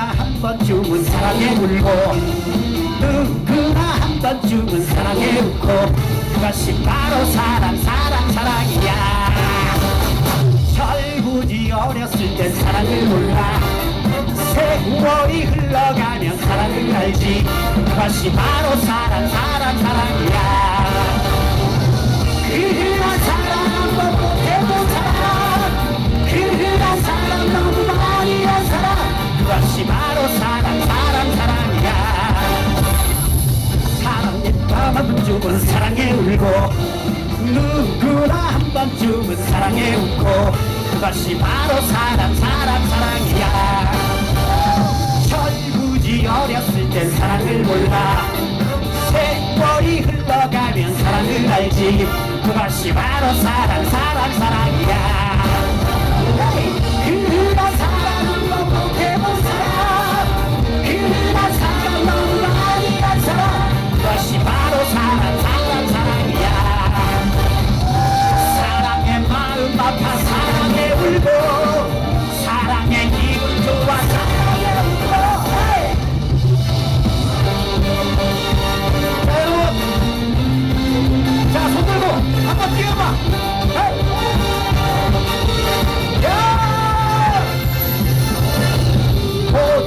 누구나 한 번쯤은 사랑에 울고 누구나 한 번쯤은 사랑에 웃고 그것이 바로 사랑 사랑 사랑이야. 철부지 어렸을 땐 사랑을 몰라. 세월이 흘러가면 사랑을 알지. 그것이 바로 사랑 사랑 사랑에 울고 누구나 한 번쯤은 사랑에 웃고 그것이 바로 사랑 사랑 사랑이야. 철부지 어렸을 땐 사랑을 몰라. 세월이 흘러가면 사랑을 알지. 그것이 바로 사랑 사랑 사랑이야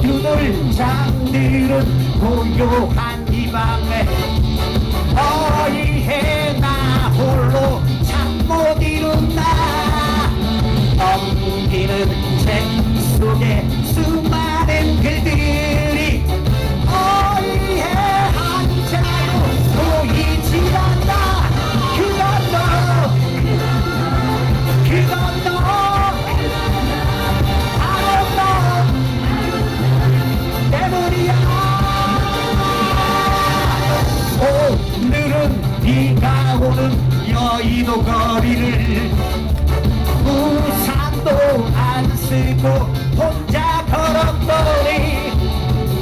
모두들 잠들은 고요한 이 밤에 쓰고 혼자 걸었더니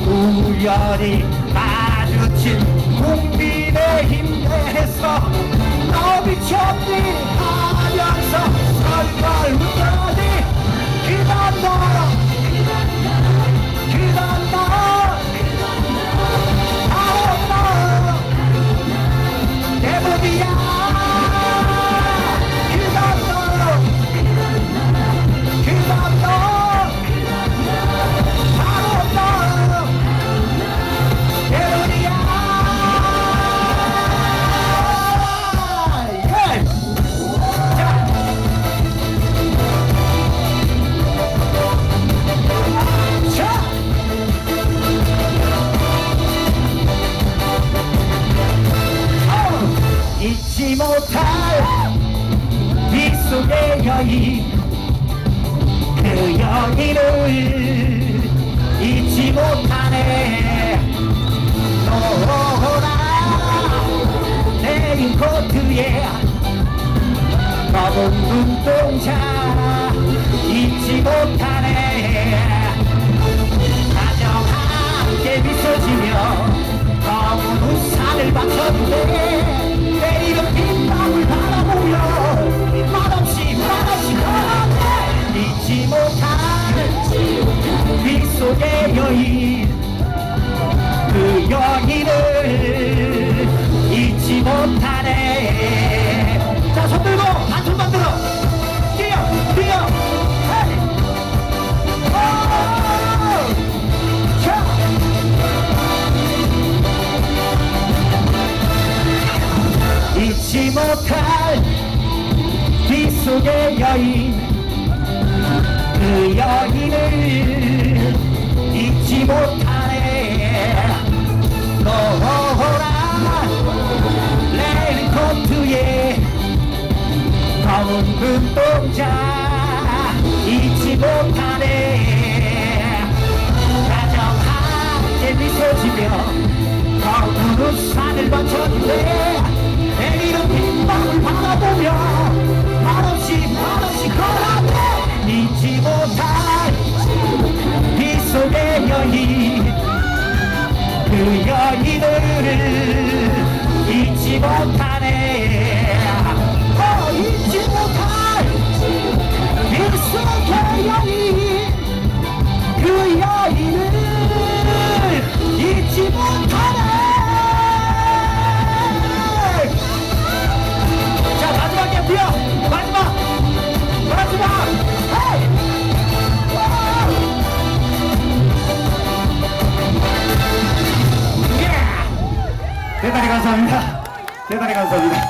우연히 내린 코트에 검은 눈동자 잊지 못하네. 가정 함께 미소 지며 검은 우산을 받쳤는데 내일은 빗방울 바라보며 말없이 말없이 걸었네. 잊지 못할 빗속의 여인 못할 빗속의 여인 그 여인을 잊지 못하네. 너라 레인코트에 검은 눈동자 잊지 못하네. 가정 함께 미소 지며 검은 우산을 받쳤는 여인 그 여인을 잊지 못하네 감사합니다. 대단히 감사합니다.